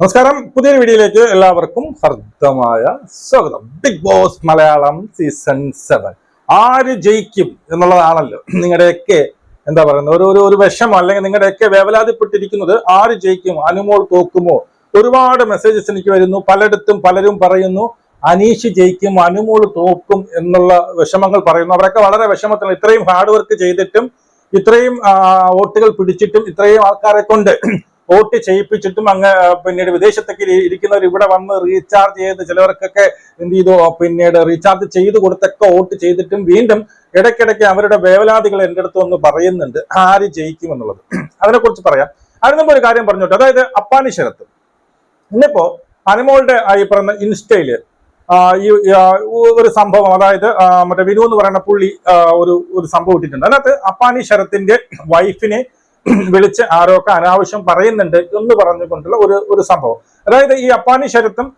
നമസ്കാരം. പുതിയൊരു വീഡിയോയിലേക്ക് എല്ലാവർക്കും ഹർദ്ദമായ സ്വാഗതം. Bigg Boss Malayalam season seven ആര് ജയിക്കും എന്നുള്ളതാണല്ലോ. നിങ്ങളുടെയൊക്കെ എന്താ പറയുന്നത്? ഒരു ഒരു ഒരു വിഷമം അല്ലെങ്കിൽ നിങ്ങളുടെയൊക്കെ വേവലാതിപ്പെട്ടിരിക്കുന്നത് ആര് ജയിക്കും? അനുമോൾ തോക്കുമോ? ഒരുപാട് മെസ്സേജസ് എനിക്ക് വരുന്നു. പലയിടത്തും പലരും പറയുന്നു അനീഷ് ജയിക്കും അനുമോൾ തോക്കും എന്നുള്ള വിഷമങ്ങൾ പറയുന്നു. അവരൊക്കെ വളരെ വിഷമത്തിലാണ്. ഇത്രയും ഹാർഡ് വർക്ക് ചെയ്തിട്ടും ഇത്രയും വോട്ടുകൾ പിടിച്ചിട്ടും ഇത്രയും ആൾക്കാരെ കൊണ്ട് വോട്ട് ചെയ്യിപ്പിച്ചിട്ടും അങ്ങ് പിന്നീട് വിദേശത്തേക്ക് ഇരിക്കുന്നവർ ഇവിടെ വന്ന് റീചാർജ് ചെയ്ത് ചിലവർക്കൊക്കെ എന്ത് ചെയ്തു? പിന്നീട് റീചാർജ് ചെയ്ത് കൊടുത്തൊക്കെ വോട്ട് ചെയ്തിട്ടും വീണ്ടും ഇടയ്ക്കിടയ്ക്ക് അവരുടെ വേവലാതികൾ എന്റെ അടുത്ത് വന്ന് പറയുന്നുണ്ട് ആര് ജയിക്കും എന്നുള്ളത്. അതിനെക്കുറിച്ച് പറയാം. അതിന് ഒരു കാര്യം പറഞ്ഞോട്ടെ. അതായത് അപ്പാനി ശരത്ത്. ഇന്നിപ്പോ അനുമോളുടെ ഈ പറയുന്ന ഇൻസ്റ്റയിൽ ഈ ഒരു സംഭവം അതായത് മറ്റേ വിനു എന്ന് പറയുന്ന പുള്ളി ഒരു ഒരു സംഭവം ഇട്ടിട്ടുണ്ട്. അതിനകത്ത് അപ്പാനി ശരത്തിന്റെ വൈഫിനെ വിളിച്ച് ആരോക്കെ അനാവശ്യം പറയുന്നുണ്ട് എന്ന് പറഞ്ഞുകൊണ്ടുള്ള ഒരു ഒരു സംഭവം. അതായത് ഈ അപ്പാനി ശരത്തും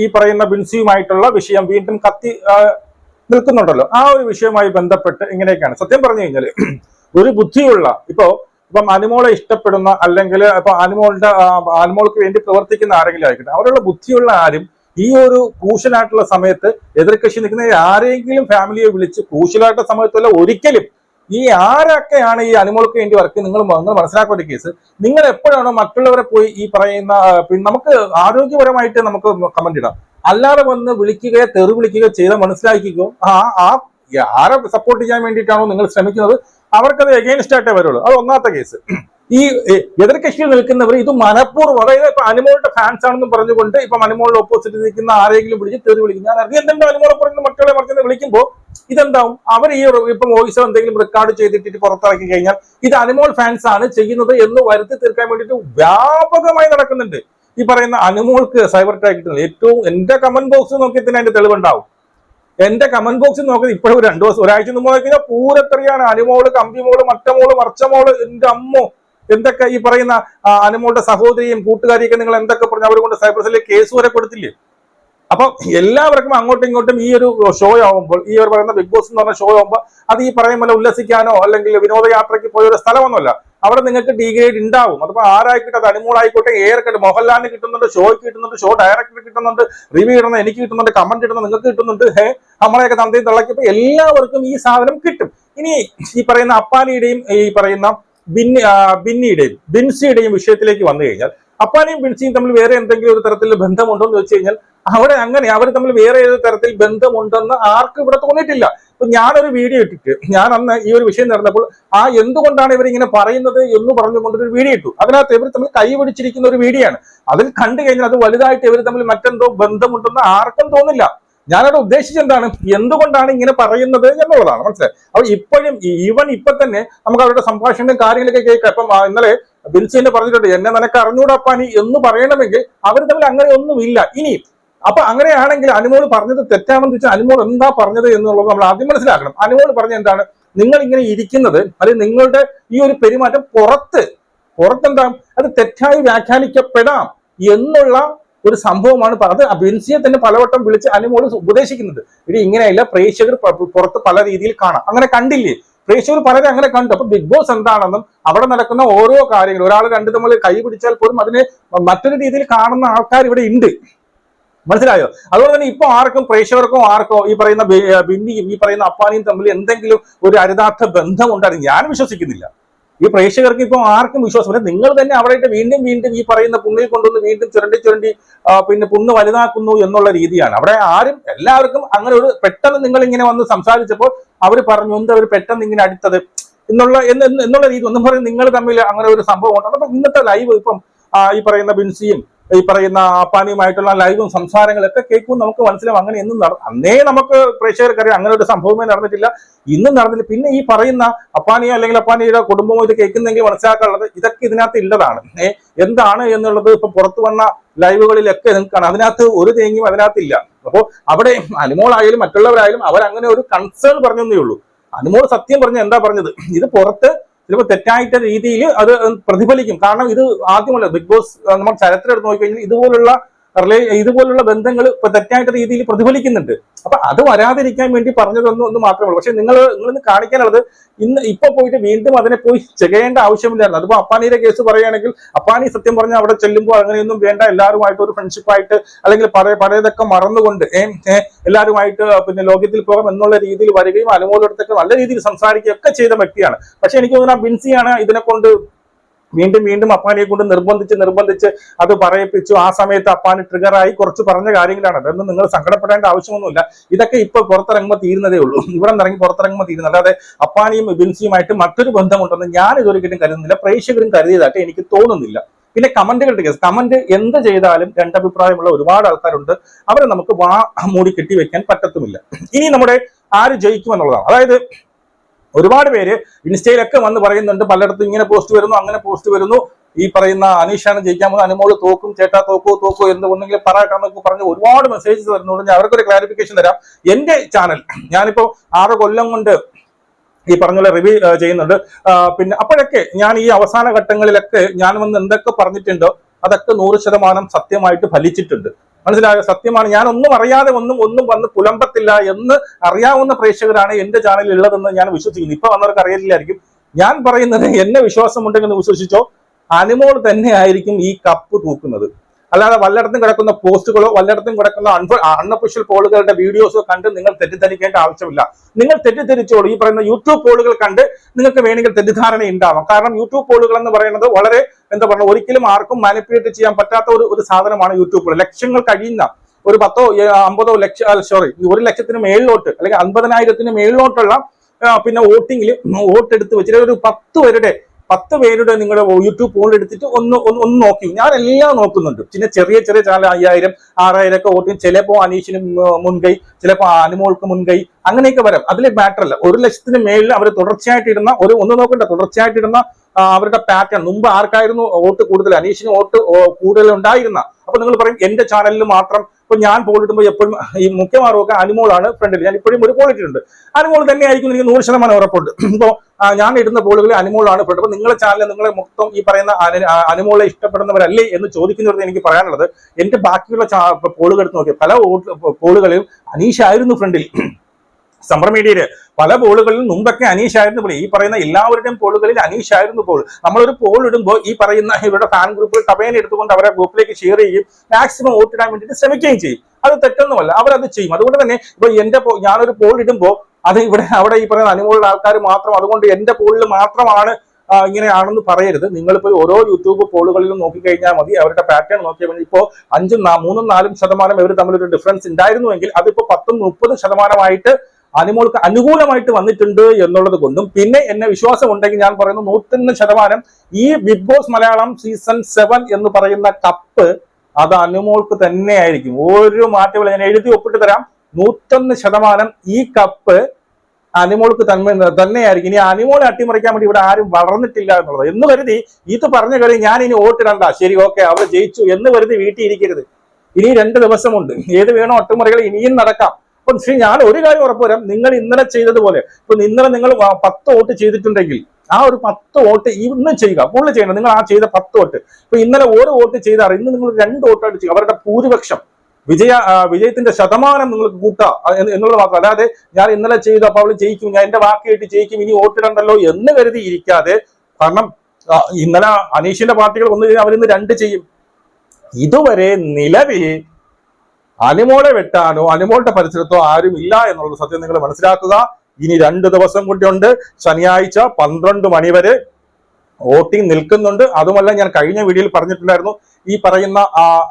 ഈ പറയുന്ന ബിൻസിയുമായിട്ടുള്ള വിഷയം വീണ്ടും കത്തി നിൽക്കുന്നുണ്ടല്ലോ. ആ ഒരു വിഷയവുമായി ബന്ധപ്പെട്ട് ഇങ്ങനെയൊക്കെയാണ്. സത്യം പറഞ്ഞു കഴിഞ്ഞാൽ ഒരു ബുദ്ധിയുള്ള ഇപ്പോ ഇപ്പം അനുമോളെ ഇഷ്ടപ്പെടുന്ന അല്ലെങ്കിൽ ഇപ്പൊ അനുമോളുടെ അനുമോൾക്ക് വേണ്ടി പ്രവർത്തിക്കുന്ന ആരെങ്കിലും ആയിക്കോട്ടെ അവരുള്ള ബുദ്ധിയുള്ള ആരും ഈ ഒരു ക്രൂഷ്യലായിട്ടുള്ള സമയത്ത് എതിർകക്ഷി നിൽക്കുന്ന ആരെങ്കിലും ഫാമിലിയെ വിളിച്ച് ക്രൂഷ്യലായിട്ടുള്ള സമയത്തല്ല ഒരിക്കലും ഈ ആരൊക്കെയാണ് ഈ അനുമോൾക്ക് വേണ്ടി വർക്ക് നിങ്ങൾ നിങ്ങൾ മനസ്സിലാക്കേണ്ട കേസ് നിങ്ങൾ എപ്പോഴാണോ മറ്റുള്ളവരെ പോയി ഈ പറയുന്ന നമുക്ക് ആരോഗ്യപരമായിട്ട് നമുക്ക് കമന്റ് ഇടാം. അല്ലാതെ വന്ന് വിളിക്കുകയോ തെറി വിളിക്കുകയോ ചെയ്ത് മനസ്സിലാക്കിക്കോ ആ ആ ആരെ സപ്പോർട്ട് ചെയ്യാൻ വേണ്ടിയിട്ടാണോ നിങ്ങൾ ശ്രമിക്കുന്നത്? അവർക്കത് എഗെയിൻസ്റ്റ് ആയിട്ടേ വരുള്ളൂ. അത് ഒന്നാമത്തെ കേസ് ഈ എതിർ എതിർകക്ഷിയിൽ നിൽക്കുന്നവർ ഇത് മനഃപൂർവം അതായത് ഇപ്പൊ അനുമോളുടെ ഫാൻസ് ആണെന്ന് പറഞ്ഞുകൊണ്ട് ഇപ്പൊ അനുമോളുടെ ഓപ്പോസിറ്റ് നിൽക്കുന്ന ആരെങ്കിലും വിളിച്ച് തെറി വിളിക്കും ഞാൻ അറിയാം എന്തെങ്കിലും അനുമോളെ പറയുന്ന മക്കളെ മറിച്ച് വിളിക്കുമ്പോൾ ഇതെന്താവും? അവർ ഈ ഇപ്പൊ ഇപ്പം വോയിസോ എന്തെങ്കിലും റെക്കോർഡ് ചെയ്തിട്ട് പുറത്തിറക്കി കഴിഞ്ഞാൽ ഇത് അനുമോൾ ഫാൻസ് ആണ് ചെയ്യുന്നത് എന്ന് വരുത്തി തീർക്കാൻ വേണ്ടിയിട്ട് വ്യാപകമായി നടക്കുന്നുണ്ട്. ഈ പറയുന്ന അനുമോൾക്ക് സൈബർ അറ്റാക്ക് കിട്ടുന്നത് ഏറ്റവും എന്റെ കമന്റ് ബോക്സ് നോക്കി തന്നെ അതിന്റെ തെളിവുണ്ടാവും. എന്റെ കമന്റ് ബോക്സിൽ നോക്കുന്നത് ഇപ്പോഴും രണ്ടു ദിവസം ഒരാഴ്ച മുമ്പ് നോക്കി കഴിഞ്ഞാൽ പൂരത്തെറിയാണ്. അനുമോൾ കമ്പിമോൾ മറ്റമോൾ മറച്ചമോൾ എന്റെ അമ്മോ. എന്തൊക്കെ ഈ പറയുന്ന അനുമോളുടെ സഹോദരിയും കൂട്ടുകാരിയൊക്കെ നിങ്ങൾ എന്തൊക്കെ പറഞ്ഞു? അവർ കൊണ്ട് സൈബർ സെല്ലിൽ കേസ് വരെ കൊടുത്തില്ലേ? അപ്പൊ എല്ലാവർക്കും അങ്ങോട്ടും ഇങ്ങോട്ടും ഈ ഒരു ഷോ ആവുമ്പോൾ ഈ ഒരു പറയുന്ന ബിഗ് ബോസ് എന്ന് പറഞ്ഞ ഷോ ആവുമ്പോൾ അത് ഈ പറയും പോലെ ഉല്ലസിക്കാനോ അല്ലെങ്കിൽ വിനോദയാത്രയ്ക്ക് പോയ ഒരു സ്ഥലമൊന്നുമല്ല. അവിടെ നിങ്ങൾക്ക് ഡിഗ്രേഡ് ഉണ്ടാവും. അതിപ്പോൾ ആരായിക്കോട്ടെ അത് അനുമോളായിക്കോട്ടെ ഏർക്കട്ടെ മോഹൻലാലിന് കിട്ടുന്നുണ്ട് ഷോയ്ക്ക് കിട്ടുന്നുണ്ട് ഷോ ഡയറക്ടർ കിട്ടുന്നുണ്ട് റിവ്യൂ ഇടുന്ന എനിക്ക് കിട്ടുന്നുണ്ട് കമന്റ് ഇടുന്ന നിങ്ങൾക്ക് കിട്ടുന്നുണ്ട് ഹേ നമ്മളെയൊക്കെ തന്തയും തള്ളക്കിയപ്പോ എല്ലാവർക്കും ഈ സാധനം കിട്ടും. ഇനി ഈ പറയുന്ന അപ്പാനിയുടെയും ഈ പറയുന്ന ബിന്നി ബിന്നിയുടെയും ബിൻസിയുടെയും വിഷയത്തിലേക്ക് വന്നു കഴിഞ്ഞാൽ അപ്പാനെയും ബിൻസിയും തമ്മിൽ വേറെ എന്തെങ്കിലും ഒരു തരത്തിൽ ബന്ധമുണ്ടോ എന്ന് വെച്ച് കഴിഞ്ഞാൽ അവിടെ അങ്ങനെ അവർ തമ്മിൽ വേറെ ഏത് തരത്തിൽ ബന്ധമുണ്ടെന്ന് ആർക്കും ഇവിടെ തോന്നിയിട്ടില്ല. ഇപ്പൊ ഞാനൊരു വീഡിയോ ഇട്ടിട്ട് ഞാൻ അന്ന് ഈ ഒരു വിഷയം നടന്നപ്പോൾ ആ എന്തുകൊണ്ടാണ് ഇവർ ഇങ്ങനെ പറയുന്നത് എന്ന് പറഞ്ഞുകൊണ്ട് ഒരു വീഡിയോ ഇട്ടു. അതിനകത്ത് ഇവർ തമ്മിൽ കൈ പിടിച്ചിരിക്കുന്ന ഒരു വീഡിയോ ആണ്. അതിൽ കണ്ടു കഴിഞ്ഞാൽ അത് വലുതായിട്ട് ഇവർ തമ്മിൽ മറ്റെന്തോ ബന്ധമുണ്ടെന്ന് ആർക്കും തോന്നില്ല. ഞാനവിടെ ഉദ്ദേശിച്ചത് എന്താണ്? എന്തുകൊണ്ടാണ് ഇങ്ങനെ പറയുന്നത് എന്നുള്ളതാണ്. മനസ്സിലായി? അപ്പൊ ഇപ്പോഴും ഈവൻ ഇപ്പൊ തന്നെ നമുക്ക് അവരുടെ സംഭാഷണവും കാര്യങ്ങളൊക്കെ കേൾക്കാം. ഇപ്പം ഇന്നലെ ബിൽസി എന്നെ പറഞ്ഞിട്ടുണ്ട് എന്നെ നിനക്ക് അറിഞ്ഞൂടാപ്പാനി എന്ന് പറയണമെങ്കിൽ അവർ തമ്മിൽ അങ്ങനെ ഒന്നുമില്ല ഇനി അപ്പൊ അങ്ങനെയാണെങ്കിൽ അനുമോൾ പറഞ്ഞത് തെറ്റാണെന്ന് ചോദിച്ചാൽ അനുമോൾ എന്താ പറഞ്ഞത് എന്നുള്ളത് നമ്മൾ ആദ്യം മനസ്സിലാക്കണം. അനുമോൾ പറഞ്ഞ എന്താണ്? നിങ്ങൾ ഇങ്ങനെ ഇരിക്കുന്നത് അല്ലെങ്കിൽ നിങ്ങളുടെ ഈ ഒരു പെരുമാറ്റം പുറത്ത് പുറത്തെന്താ? അത് തെറ്റായി വ്യാഖ്യാനിക്കപ്പെടാം എന്നുള്ള ഒരു സംഭവമാണ് അത് ബിൻസിയെ തന്നെ പലവട്ടം വിളിച്ച് അനുമോട് ഉപദേശിക്കുന്നത് ഇത് ഇങ്ങനെയല്ല പ്രേക്ഷകർ പുറത്ത് പല രീതിയിൽ കാണാം. അങ്ങനെ കണ്ടില്ലേ? പ്രേക്ഷകർ പലരും അങ്ങനെ കണ്ടു. അപ്പൊ ബിഗ് ബോസ് എന്താണെന്നും അവിടെ നടക്കുന്ന ഓരോ കാര്യങ്ങളും ഒരാൾ രണ്ട് നമ്മൾ കൈ പിടിച്ചാൽ പോലും അതിനെ മറ്റൊരു രീതിയിൽ കാണുന്ന ആൾക്കാർ ഇവിടെ ഉണ്ട്. മനസ്സിലായോ? അതുപോലെ തന്നെ ഇപ്പൊ ആർക്കും പ്രേക്ഷകർക്കോ ആർക്കോ ഈ പറയുന്ന ബിന്നിയും ഈ പറയുന്ന അപ്പാനിയും തമ്മിൽ എന്തെങ്കിലും ഒരു അരുതാർത്ഥ ബന്ധമുണ്ടായിരുന്നു ഞാൻ വിശ്വസിക്കുന്നില്ല. ഈ പ്രേക്ഷകർക്ക് ഇപ്പൊ ആർക്കും വിശ്വാസമില്ല നിങ്ങൾ തന്നെ അവിടെ വീണ്ടും വീണ്ടും ഈ പറയുന്ന പുണ്ണിൽ കൊണ്ടുവന്ന് വീണ്ടും ചുരണ്ടി ചുരണ്ടി പിന്നെ പുണ്ണ് വലുതാക്കുന്നു എന്നുള്ള രീതിയാണ്. അവിടെ ആരും എല്ലാവർക്കും അങ്ങനെ ഒരു പെട്ടെന്ന് നിങ്ങൾ ഇങ്ങനെ വന്ന് സംസാരിച്ചപ്പോൾ അവർ പറഞ്ഞു എന്താ അവർ പെട്ടെന്ന് ഇങ്ങനെ അടുത്തത്? എന്നുള്ള എന്ന് എന്ന് എന്നുള്ള രീതി ഒന്നും പറയും നിങ്ങൾ തമ്മിൽ അങ്ങനെ ഒരു സംഭവം ഉണ്ട് അപ്പൊ ഇന്നത്തെ ലൈവ് ഇപ്പം ഈ പറയുന്ന ബിൻസിയും ഈ പറയുന്ന ആപ്പാനിയുമായിട്ടുള്ള ലൈവും സംസാരങ്ങളൊക്കെ കേൾക്കും നമുക്ക് മനസ്സിലാവും അങ്ങനെ എന്നും നട അന്നേ നമുക്ക് പ്രേക്ഷകർക്കറിയാം അങ്ങനെ ഒരു സംഭവമേ നടന്നിട്ടില്ല. ഇന്നും നടന്നില്ല. പിന്നെ ഈ പറയുന്ന അപ്പാനിയോ അല്ലെങ്കിൽ അപ്പാനിയുടെ കുടുംബമോ ഇത് കേൾക്കുന്നെങ്കിൽ മനസ്സിലാക്കാനുള്ളത് ഇതൊക്കെ ഇതിനകത്ത് ഇല്ലതാണ്. എന്താണ് എന്നുള്ളത് ഇപ്പൊ പുറത്തു വന്ന ലൈവുകളിലൊക്കെ നിൽക്കാണ് കാണാം. അതിനകത്ത് ഒരു തേങ്ങിയും അതിനകത്തില്ല. അപ്പോൾ അവിടെ അനുമോളായാലും മറ്റുള്ളവരായാലും അവരങ്ങനെ ഒരു കൺസേൺ പറഞ്ഞേ ഉള്ളൂ. അനുമോൾ സത്യം പറഞ്ഞ എന്താ പറഞ്ഞത്? ഇത് പുറത്ത് ചിലപ്പോൾ തെറ്റായിട്ട രീതിയിൽ അത് പ്രതിഫലിക്കും. കാരണം ഇത് ആദ്യമല്ല ബിഗ് ബോസ് നമ്മൾ ചരിത്രം എടുത്ത് നോക്കിക്കഴിഞ്ഞാൽ ഇതുപോലുള്ള റിലേ ഇതുപോലുള്ള ബന്ധങ്ങൾ ഇപ്പൊ തെറ്റായിട്ട് രീതിയിൽ പ്രതിഫലിക്കുന്നുണ്ട്. അപ്പൊ അത് വരാതിരിക്കാൻ വേണ്ടി പറഞ്ഞതൊന്നും ഒന്ന് മാത്രമേ ഉള്ളൂ. പക്ഷെ നിങ്ങൾ നിങ്ങളിന്ന് കാണിക്കാനുള്ളത് ഇന്ന് ഇപ്പൊ പോയിട്ട് വീണ്ടും അതിനെ പോയി ചെയ്യേണ്ട ആവശ്യമില്ലായിരുന്നു. അതിപ്പോ അപ്പാനിയുടെ കേസ് പറയുകയാണെങ്കിൽ അപ്പാനി സത്യം പറഞ്ഞാൽ അവിടെ ചെല്ലുമ്പോൾ അങ്ങനെയൊന്നും വേണ്ട. എല്ലാവരുമായിട്ട് ഒരു ഫ്രണ്ട്ഷിപ്പായിട്ട് അല്ലെങ്കിൽ പഴയ പഴയതൊക്കെ മറന്നുകൊണ്ട് എല്ലാവരുമായിട്ട് പിന്നെ ലോകത്തിൽ പോകാം എന്നുള്ള രീതിയിൽ വരികയും അനുമോളടുത്തൊക്കെ നല്ല രീതിയിൽ സംസാരിക്കുകയൊക്കെ ചെയ്ത വ്യക്തിയാണ്. പക്ഷെ എനിക്ക് തോന്നുന്നു ബിൻസിയാണ് ഇതിനെ കൊണ്ട് വീണ്ടും വീണ്ടും അപ്പാനെ കൊണ്ട് നിർബന്ധിച്ച് നിർബന്ധിച്ച് അത് പറയിപ്പിച്ചു. ആ സമയത്ത് അപ്പാന് ട്രിഗറായി കുറച്ച് പറഞ്ഞ കാര്യങ്ങളാണ്. അതൊന്നും നിങ്ങൾ സങ്കടപ്പെടേണ്ട ആവശ്യമൊന്നുമില്ല. ഇതൊക്കെ ഇപ്പൊ പുറത്തിറങ്ങുമ്പോൾ തീരുന്നതേ ഉള്ളൂ. ഇവിടെ ഇറങ്ങി പുറത്തിറങ്ങുമ്പോൾ തീരുന്നത് അല്ലാതെ അപ്പാനിയും ബിൻസിയുമായിട്ട് മറ്റൊരു ബന്ധമുണ്ടെന്ന് ഞാൻ ഇതൊരിക്കലും കരുതുന്നില്ല. പ്രേക്ഷകരും കരുതിയതായിട്ട് എനിക്ക് തോന്നുന്നില്ല. പിന്നെ കമന്റുകളുടെ കേസ്. കമന്റ് എന്ത് ചെയ്താലും രണ്ടഭിപ്രായമുള്ള ഒരുപാട് ആൾക്കാരുണ്ട്. അവരെ നമുക്ക് വാ മൂടി കെട്ടി വെക്കാൻ പറ്റത്തുമില്ല. ഇനി നമ്മുടെ ആര് ജയിക്കുമെന്നുള്ളതാണ്. അതായത് ഒരുപാട് പേര് ഇൻസ്റ്റയിലൊക്കെ വന്ന് പറയുന്നുണ്ട്. പലയിടത്തും ഇങ്ങനെ പോസ്റ്റ് വരുന്നു അങ്ങനെ പോസ്റ്റ് വരുന്നു. ഈ പറയുന്ന അനീഷാണ് ജയിക്കാൻ പോകുന്നത്. അനുമോൾ തോക്കും ചേട്ടാ തോക്കോ തോക്കോ എന്ന് ഒന്നെങ്കിൽ പറഞ്ഞു പറഞ്ഞ് ഒരുപാട് മെസ്സേജസ് വരുന്നുണ്ട്. ഞാൻ അവർക്കൊരു ക്ലാരിഫിക്കേഷൻ തരാം. എന്റെ ചാനൽ ഞാനിപ്പോ ആറ് കൊല്ലം കൊണ്ട് ഈ പറഞ്ഞ റിവ്യൂ ചെയ്യുന്നുണ്ട്. പിന്നെ അപ്പോഴൊക്കെ ഞാൻ ഈ അവസാന ഘട്ടങ്ങളിലൊക്കെ ഞാൻ വന്ന് എന്തൊക്കെ പറഞ്ഞിട്ടുണ്ടോ അതൊക്കെ നൂറ് ശതമാനം സത്യമായിട്ട് ഫലിച്ചിട്ടുണ്ട്. മനസ്സിലായോ? സത്യമാണ്. ഞാൻ ഒന്നും അറിയാതെ ഒന്നും ഒന്നും വന്ന് പുലമ്പത്തില്ല എന്ന് അറിയാവുന്ന പ്രേക്ഷകരാണ് എന്റെ ചാനലിൽ ഉള്ളതെന്ന് ഞാൻ വിശ്വസിക്കുന്നു. ഇപ്പൊ വന്നവർക്ക് അറിയില്ലായിരിക്കും ഞാൻ പറയുന്നത് എന്നെ വിശ്വാസമുണ്ടെങ്കിൽ വിശ്വസിച്ചോ? അനുമോൾ തന്നെ ആയിരിക്കും ഈ കപ്പ് തൂക്കുന്നത്. അല്ലാതെ വല്ലയിടത്തും കിടക്കുന്ന പോസ്റ്റുകളോ വല്ലയിടത്തും കിടക്കുന്ന അൺഒഫീഷ്യൽ പോളുകളുടെ വീഡിയോസോ കണ്ട് നിങ്ങൾ തെറ്റിദ്ധരിക്കേണ്ട ആവശ്യമില്ല. നിങ്ങൾ തെറ്റിദ്ധരിച്ചോളൂ. ഈ പറയുന്ന യൂട്യൂബ് പോളുകൾ കണ്ട് നിങ്ങൾക്ക് വേണമെങ്കിൽ തെറ്റിദ്ധാരണ ഉണ്ടാവാം കാരണം യൂട്യൂബ് പോളുകൾ എന്ന് പറയുന്നത് വളരെ എന്താ പറയുക ഒരിക്കലും ആർക്കും മാനിപ്പുലേറ്റ് ചെയ്യാൻ പറ്റാത്ത ഒരു ഒരു സാധനമാണ് യൂട്യൂബ് പോൾ. ലക്ഷങ്ങൾ കഴിയുന്ന ഒരു പത്തോ അമ്പതോ ലക്ഷം സോറി ഒരു ലക്ഷത്തിന് മേളിലോട്ട് അല്ലെങ്കിൽ അൻപതിനായിരത്തിന് മേളിലോട്ടുള്ള പിന്നെ വോട്ടിങ്ങിൽ വോട്ടെടുത്ത് വെച്ചിട്ട് ഒരു പത്ത് പേരുടെ പത്ത് പേരുടെ നിങ്ങളുടെ യൂട്യൂബ് ഫോണിൽ എടുത്തിട്ട് ഒന്ന് ഒന്ന് ഒന്ന് നോക്കി. ഞാൻ എല്ലാം നോക്കുന്നുണ്ട്. പിന്നെ ചെറിയ ചെറിയ ചാനൽ അയ്യായിരം ആറായിരം ഒക്കെ വോട്ടും ചിലപ്പോൾ അനീഷിന് മുൻകൈ ചിലപ്പോൾ അനുമോൾക്ക് മുൻകൈ അങ്ങനെയൊക്കെ വരാം. അതിൽ മാറ്റർ അല്ല. ഒരു ലക്ഷത്തിന് മേളിൽ അവർ തുടർച്ചയായിട്ട് ഇടുന്ന ഒരു ഒന്ന് നോക്കണ്ട തുടർച്ചയായിട്ട് ഇടുന്ന അവരുടെ പാറ്റേൺ മുമ്പ് ആർക്കായിരുന്നു വോട്ട് കൂടുതൽ? അനീഷിന് വോട്ട് കൂടുതൽ ഉണ്ടായിരുന്ന? അപ്പൊ നിങ്ങൾ പറയും എന്റെ ചാനലിൽ മാത്രം. ഇപ്പൊ ഞാൻ പോൾ ഇടുമ്പോൾ എപ്പോഴും ഈ മുഖ്യമാറും ഒക്കെ അനുമോളാണ് ഫ്രണ്ടിൽ ഞാൻ ഇപ്പോഴും ഒരു പോൾ ഇട്ടിട്ടുണ്ട്. അനുമോൾ തന്നെ ആയിരിക്കും എനിക്ക് നൂറ് ശതമാനം ഉറപ്പുണ്ട്. ഇപ്പോ ഞാൻ ഇടുന്ന പോളുകളിൽ അനുമോളാണ് പെട്ടത്. അപ്പൊ നിങ്ങളുടെ ചാനലിൽ നിങ്ങളെ മൊത്തം ഈ പറയുന്ന അന- അനുമോളെ ഇഷ്ടപ്പെടുന്നവരല്ലേ എന്ന് ചോദിക്കുന്നവർക്ക് എനിക്ക് പറയാനുള്ളത്. എന്റെ ബാക്കിയുള്ള പോളുകൾ എടുത്ത് നോക്കി പല പോളുകളിലും അനീഷ് ആയിരുന്നു ഫ്രണ്ടിൽ സമ്മർ മീഡിയയിൽ പല പോളുകളിലും മുമ്പൊക്കെ അനീഷ് ആയിരുന്നു പോലെ ഈ പറയുന്ന എല്ലാവരുടെയും പോളുകളിൽ അനീഷ് ആയിരുന്നു പോൾ. നമ്മളൊരു പോൾ ഇടുമ്പോൾ ഈ പറയുന്ന ഇവരുടെ ഫാൻ ഗ്രൂപ്പിൽ ടബേന എടുത്തുകൊണ്ട് അവരെ ഗ്രൂപ്പിലേക്ക് ഷെയർ ചെയ്യും. മാക്സിമം വോട്ടിടാൻ വേണ്ടിയിട്ട് ശ്രമിക്കുകയും ചെയ്യും. അത് തെറ്റൊന്നുമല്ല. അവരത് ചെയ്യും. അതുകൊണ്ട് തന്നെ ഇപ്പൊ എന്റെ ഞാനൊരു പോൾ ഇടുമ്പോൾ അത് ഇവിടെ അവിടെ ഈ പറയുന്ന അനുമുള്ള ആൾക്കാർ മാത്രം അതുകൊണ്ട് എന്റെ പോളിൽ മാത്രമാണ് ഇങ്ങനെയാണെന്ന് പറയരുത്. നിങ്ങളിപ്പോൾ ഓരോ യൂട്യൂബ് പോളുകളിലും നോക്കിക്കഴിഞ്ഞാൽ മതി. അവരുടെ പാറ്റേൺ നോക്കിയാൽ ഇപ്പോൾ അഞ്ചും മൂന്നും നാലും ശതമാനം ഇവർ ഒരു ഡിഫറൻസ് ഉണ്ടായിരുന്നുവെങ്കിൽ അതിപ്പോ പത്തും മുപ്പതും ശതമാനമായിട്ട് അനുമോൾക്ക് അനുകൂലമായിട്ട് വന്നിട്ടുണ്ട് എന്നുള്ളത് കൊണ്ടും പിന്നെ എന്നെ വിശ്വാസം ഉണ്ടെങ്കിൽ ഞാൻ പറയുന്നു നൂറ്റൊന്ന് ശതമാനം ഈ Bigg Boss Malayalam season seven എന്ന് പറയുന്ന കപ്പ് അത് അനുമോൾക്ക് തന്നെയായിരിക്കും ഒരു മാറ്റമില്ല ഞാൻ എഴുതി ഒപ്പിട്ട് തരാം. നൂറ്റൊന്ന് ശതമാനം ഈ കപ്പ് അനിമോൾക്ക് തന്മ തന്നെയായിരിക്കും. ഇനി അനിമോളെ അട്ടിമറിക്കാൻ വേണ്ടി ഇവിടെ ആരും വളർന്നിട്ടില്ല എന്നുള്ളത്. എന്ന് കരുതി ഇത് പറഞ്ഞു കളി ഞാൻ ഇനി വോട്ടിടണ്ട ശരി ഓക്കെ അവർ ജയിച്ചു എന്ന് കരുതി വീട്ടിൽ ഇരിക്കരുത്. ഇനി രണ്ട് ദിവസമുണ്ട്. ഏത് വേണോ ഒട്ടുമുറികൾ ഇനിയും നടക്കാം. അപ്പൊ ശ്രീ ഞാൻ ഒരു കാര്യം ഉറപ്പുവരാം നിങ്ങൾ ഇന്നലെ ചെയ്തതുപോലെ ഇപ്പൊ ഇന്നലെ നിങ്ങൾ പത്ത് വോട്ട് ചെയ്തിട്ടുണ്ടെങ്കിൽ ആ ഒരു പത്ത് വോട്ട് ഇന്നും ചെയ്യുക. പുള്ളി ചെയ്യണം. നിങ്ങൾ ആ ചെയ്ത പത്ത് വോട്ട്. ഇപ്പൊ ഇന്നലെ ഒരു വോട്ട് ചെയ്താറ് ഇന്ന് നിങ്ങൾ രണ്ട് വോട്ടായിട്ട് ചെയ്യുക. അവരുടെ ഭൂരിപക്ഷം. വിജയ വിജയത്തിന്റെ ശതമാനം നിങ്ങൾക്ക് കൂട്ടാം എന്നുള്ള വാക്ക്. അല്ലാതെ ഞാൻ ഇന്നലെ ചെയ്തു അപ്പൊ അവൾ ജയിക്കും ഞാൻ എന്റെ വാക്കായിട്ട് ജയിക്കും ഇനി വോട്ടിടണ്ടല്ലോ എന്ന് കരുതി ഇരിക്കാതെ കാരണം ഇന്നലെ അനീഷിന്റെ പാർട്ടികൾ ഒന്ന് അവരിന്ന് രണ്ട് ചെയ്യും. ഇതുവരെ നിലവിൽ അനിമോളെ വെട്ടാനോ അനിമോളുടെ പരിസരത്തോ ആരും ഇല്ല എന്നുള്ളത് സത്യം നിങ്ങൾ മനസ്സിലാക്കുക. ഇനി രണ്ട് ദിവസം കൂടിയുണ്ട്. ശനിയാഴ്ച പന്ത്രണ്ട് മണി വരെ വോട്ടിംഗ് നിൽക്കുന്നുണ്ട്. അതുമല്ല ഞാൻ കഴിഞ്ഞ വീഡിയോയിൽ പറഞ്ഞിട്ടുണ്ടായിരുന്നു ഈ പറയുന്ന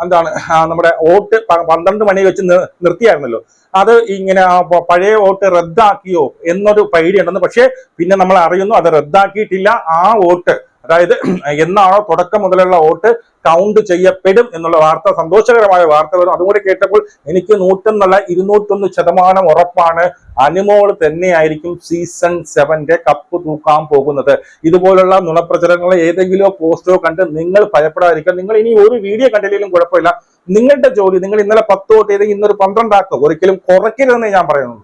എന്താണ് നമ്മുടെ വോട്ട് പന്ത്രണ്ട് മണി വെച്ച് നിർത്തിയായിരുന്നല്ലോ. അത് ഇങ്ങനെ പഴയ വോട്ട് റദ്ദാക്കിയോ എന്നൊരു പേടിയുണ്ടെന്ന് പക്ഷേ പിന്നെ നമ്മൾ അറിയുന്നു അത് റദ്ദാക്കിയിട്ടില്ല. ആ വോട്ട് അതായത് എന്നാണോ തുടക്കം മുതലുള്ള വോട്ട് കൗണ്ട് ചെയ്യപ്പെടും എന്നുള്ള വാർത്ത സന്തോഷകരമായ വാർത്ത വരും. അതും കൂടി കേട്ടപ്പോൾ എനിക്ക് നൂറ്റൊന്നല്ല ഇരുന്നൂറ്റൊന്ന് ശതമാനം ഉറപ്പാണ്. അനുമോൾ തന്നെയായിരിക്കും സീസൺ സെവന്റെ കപ്പ് തൂക്കാൻ പോകുന്നത്. ഇതുപോലുള്ള നുണപ്രചരണങ്ങൾ ഏതെങ്കിലും പോസ്റ്റോ കണ്ട് നിങ്ങൾ ഭയപ്പെടാതിരിക്കുക. നിങ്ങൾ ഇനി ഒരു വീഡിയോ കണ്ടില്ലെങ്കിലും കുഴപ്പമില്ല. നിങ്ങളുടെ ജോലി നിങ്ങൾ ഇന്നലെ പത്ത് വോട്ട് ചെയ്തെങ്കിൽ ഇന്നൊരു പന്ത്രണ്ടാക്കുക ഒരിക്കലും കുറയ്ക്കരുതെന്നേ ഞാൻ പറയുന്നുള്ളൂ.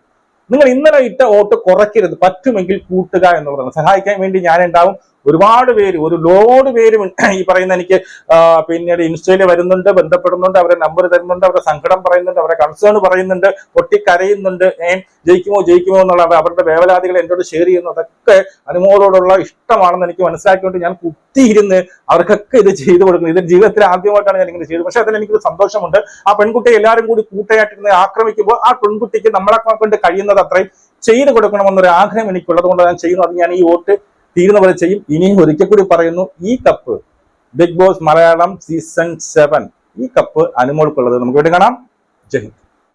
നിങ്ങൾ ഇന്നലെ ഇട്ട വോട്ട് കുറയ്ക്കരുത്. പറ്റുമെങ്കിൽ കൂട്ടുക എന്നുള്ളതാണ് സഹായിക്കാൻ വേണ്ടി ഞാൻ ഉണ്ടാവും ഒരുപാട് പേര് ഒരു ലോഡ് പേര് ഈ പറയുന്ന എനിക്ക് പിന്നീട് ഇൻസ്റ്റയിൽ വരുന്നുണ്ട് ബന്ധപ്പെടുന്നുണ്ട് അവരെ നമ്പർ തരുന്നുണ്ട് അവരുടെ സങ്കടം പറയുന്നുണ്ട് അവരെ കൺസേൺ പറയുന്നുണ്ട് പൊട്ടിക്കരയുന്നുണ്ട് ഏ ജയിക്കുമോ ജയിക്കുമോ എന്നുള്ള അവരുടെ വേവലാതികൾ എന്നോട് ഷെയർ ചെയ്യുന്നു. അതൊക്കെ അനുമോളോടുള്ള ഇഷ്ടമാണെന്ന് എനിക്ക് മനസ്സിലാക്കിക്കൊണ്ട് ഞാൻ കുത്തിയിരുന്ന് അവർക്കൊക്കെ ഇത് ചെയ്തു കൊടുക്കുന്നത് ഇത് ജീവിതത്തിൽ ആദ്യമായിട്ടാണ് ഞാൻ ഇങ്ങനെ ചെയ്തത്. പക്ഷെ അതിൽ എനിക്കൊരു സന്തോഷമുണ്ട്. ആ പെൺകുട്ടിയെ എല്ലാവരും കൂടി കൂട്ടയായിട്ടിരുന്ന് ആക്രമിക്കുമ്പോൾ ആ പെൺകുട്ടിക്ക് നമ്മളെ കൊണ്ട് കഴിയുന്നത് അത്രയും ചെയ്തു കൊടുക്കണമെന്നൊരു ആഗ്രഹം എനിക്കുള്ളത് കൊണ്ട് ഞാൻ ചെയ്യുന്നു അത് ഞാൻ ഈ വോട്ട് തീരുന്ന പോലെ ചെയ്യും. ഇനിയും ഒരിക്കൽ കൂടി പറയുന്നു ഈ cup Bigg Boss Malayalam season seven ഈ കപ്പ് അനുമോൾക്കുള്ളത് നമുക്ക് വേണ്ടി കാണാം? ജയ്